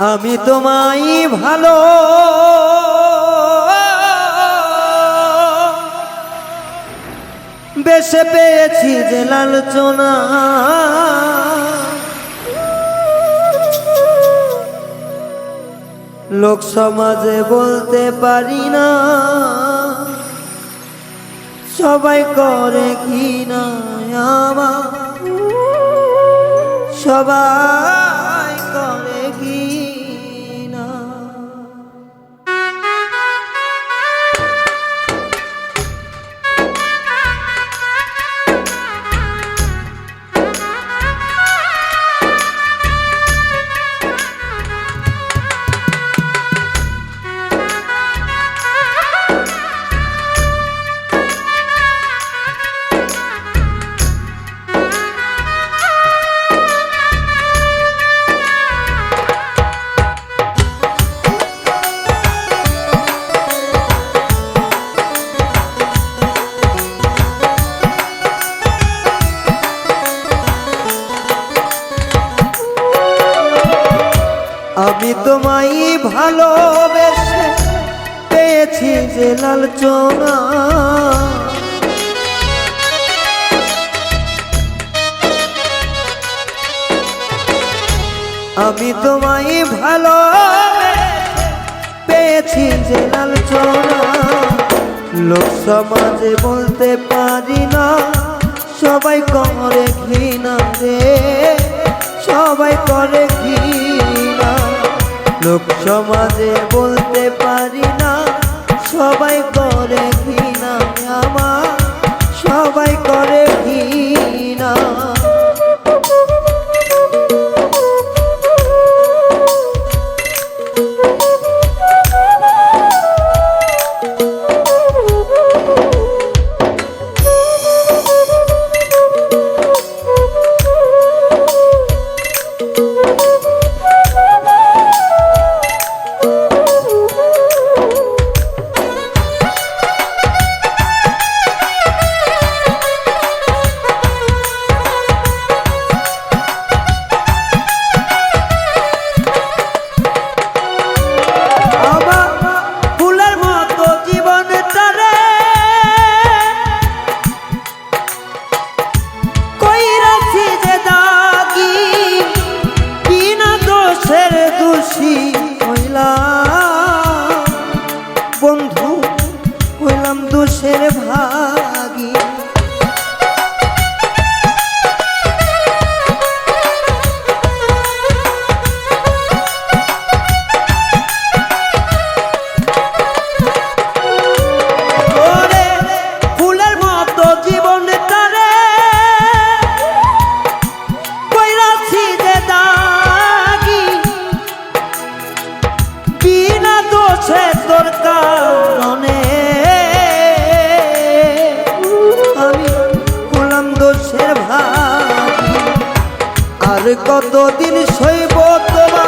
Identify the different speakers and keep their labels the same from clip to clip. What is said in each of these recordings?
Speaker 1: আমি তোমায় ভালো বেশে পেয়েছি যে লালচনা। লোক সমাজে বলতে পারি না, সবাই করে কি না আমার? সবাই আমি তোমায় ভালোবেসে পেয়েছি যে লালচনা আমি তোমায় ভালো পেয়েছি যে লালচনা লোক সমাজে বলতে পারি না, সবাই করে ঘৃণা রে, সবাই করে ঘৃণা। লোক সমাজে বলতে পারি না। সবাই করে ঘৃণা আমার সবাই করে ঘৃণা। আসি কতদিন সইব তোমার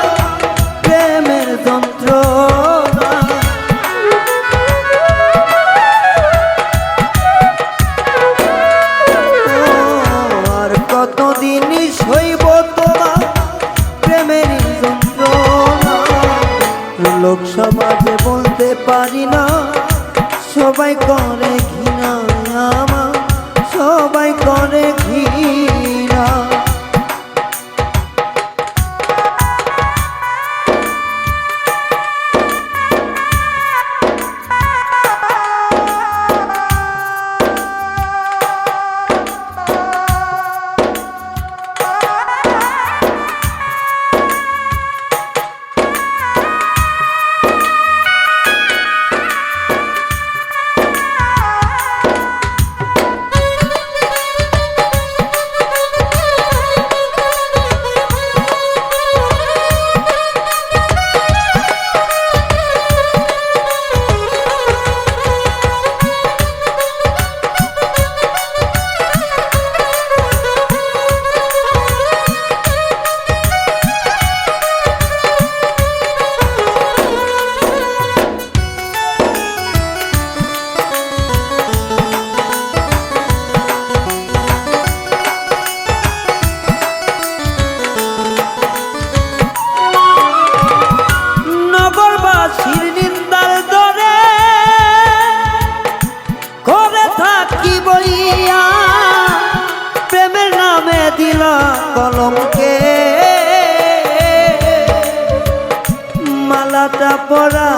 Speaker 1: কলমকে। মালাটা পরা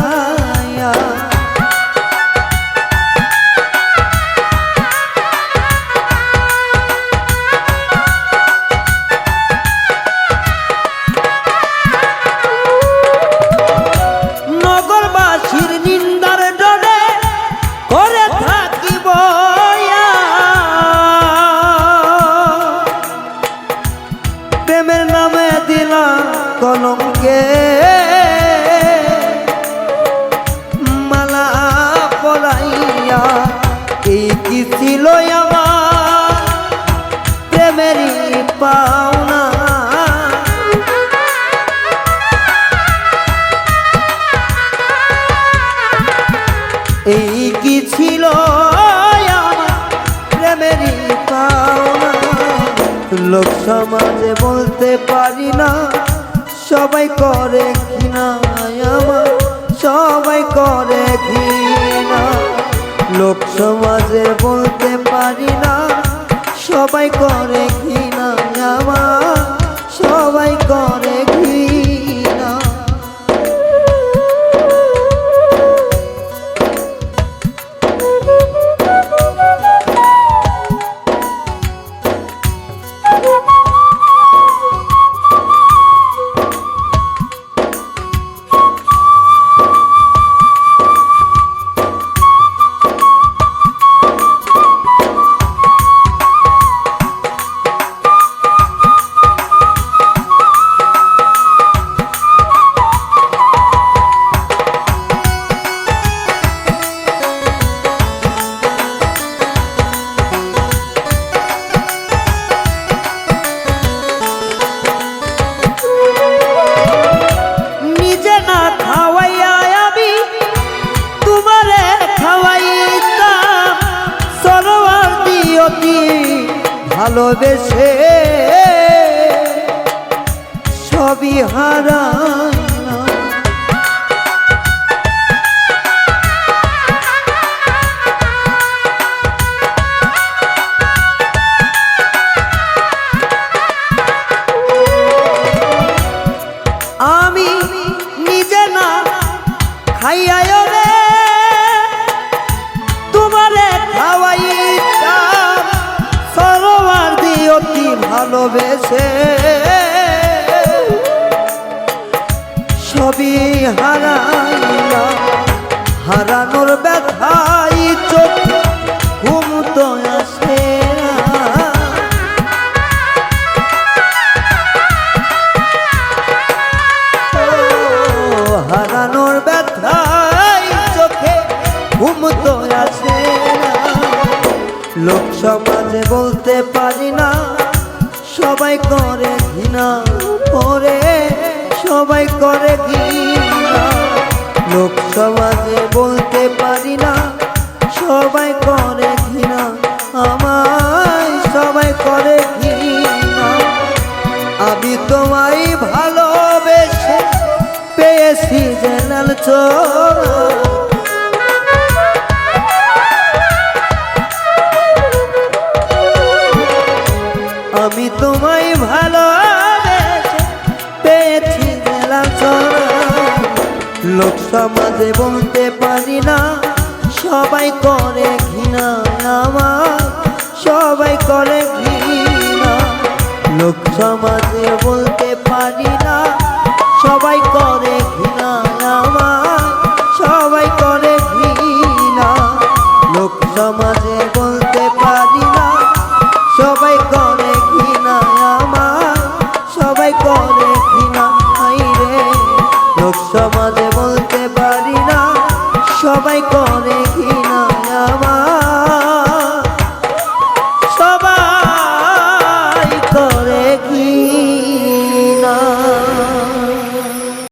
Speaker 1: পাওনা এই কি ছিল প্রেমেরই পাওনা? লোক সমাজে বলতে পারি না, সবাই করে ঘৃণা আমার, সবাই করে ঘৃণা। লোক সমাজে বলতে পারি না, সবাই করে ভালোবেসে সবই হারাইলাম ভালোবেসে সবই হারাইলাম। হারানোর ব্যথাই চোখ, ঘুম তো আসে হারানোর ব্যথায় চোখে, ঘুম তো আসে লোক সমাজে বলতে পারি না। সবাই করে ঘৃণা করে সবাই করে ঘৃণা। লোক সমাজে বলতে পারি না, সবাই করে ঘৃণা, আমায় সবাই করে ঘৃণা। আমি তোমায় ভালোবেসে পেয়েছি জেনাল চোরা। সমাজে বলতে পারি না। সবাই করে ঘৃণা আমার সবাই করে ঘৃণা। লোক সমাজে